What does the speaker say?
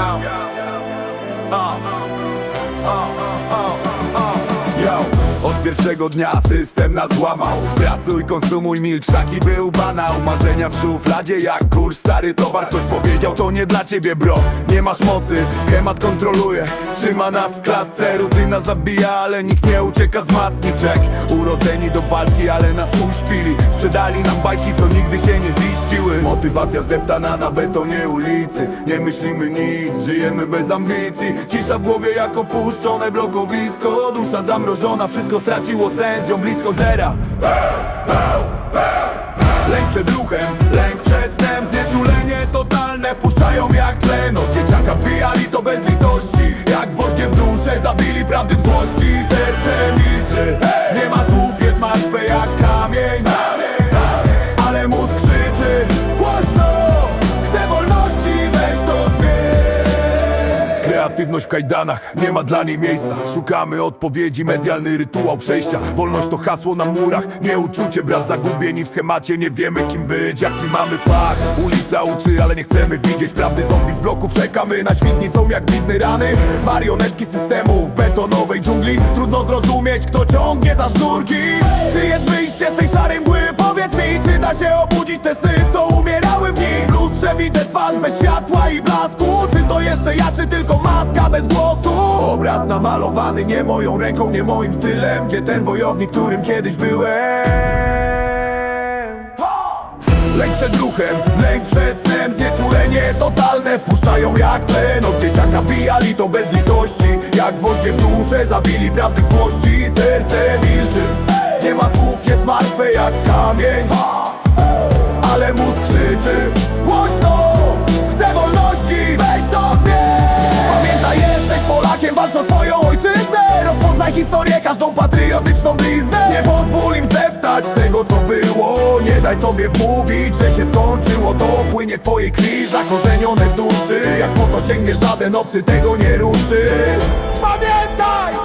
uh, uh, uh. Pierwszego dnia system nas złamał. Pracuj, konsumuj, milcz, taki był banał. Marzenia w szufladzie jak kurs, stary towar. Ktoś powiedział, to nie dla ciebie bro. Nie masz mocy, schemat kontroluje. Trzyma nas w klatce, rutyna zabija Ale nikt nie ucieka z matniczek. Urodzeni do walki, ale nas uśpili Sprzedali nam bajki, co nigdy się nie ziściły. Motywacja zdeptana na betonie ulicy. Nie myślimy nic, żyjemy bez ambicji. Cisza w głowie jak opuszczone blokowisko. Dusza zamrożona, wszystko straciło sens Ją blisko zera. Lęk przed ruchem, lęk przed snem. Znieczulenie totalne wpuszczają jak tlen Od dzieciaka wbijali to bez litości. Jak gwoździe w duszę zabili prawdy w złości. Serce Kreatywność w kajdanach, nie ma dla niej miejsca. Szukamy odpowiedzi, medialny rytuał przejścia. Wolność to hasło na murach, nie uczucie brat Zagubieni w schemacie, nie wiemy kim być Jaki mamy fach, ulica uczy, ale nie chcemy widzieć Prawdy. Zombie z bloków, czekamy. Na świtni Są jak blizny rany, marionetki systemu W betonowej dżungli, trudno zrozumieć Kto ciągnie za sznurki. Czy jest wyjście z tej szarej mgły? Powiedz mi, czy da się obudzić te sny, światła i blasku. Czy to jeszcze ja, czy tylko maska bez głosu? Obraz namalowany nie moją ręką, nie moim stylem. Gdzie ten wojownik, którym kiedyś byłem? Lęk przed ruchem, lęk przed snem. Znieczulenie totalne wpuszczają jak tlen. Od dzieciaka wbijali to bez litości. Jak gwoździe w duszę zabili prawdy w złości Serce milczy, nie ma słów, jest martwe jak kamień. Ale mózg krzyczy każdą patriotyczną bliznę. Nie pozwól im zdeptać tego, co było. Nie daj sobie wmówić, że się skończyło. To płynie w twojej krwi, zakorzenione w duszy. Jak po to sięgnie, żaden obcy tego nie ruszy. Pamiętaj!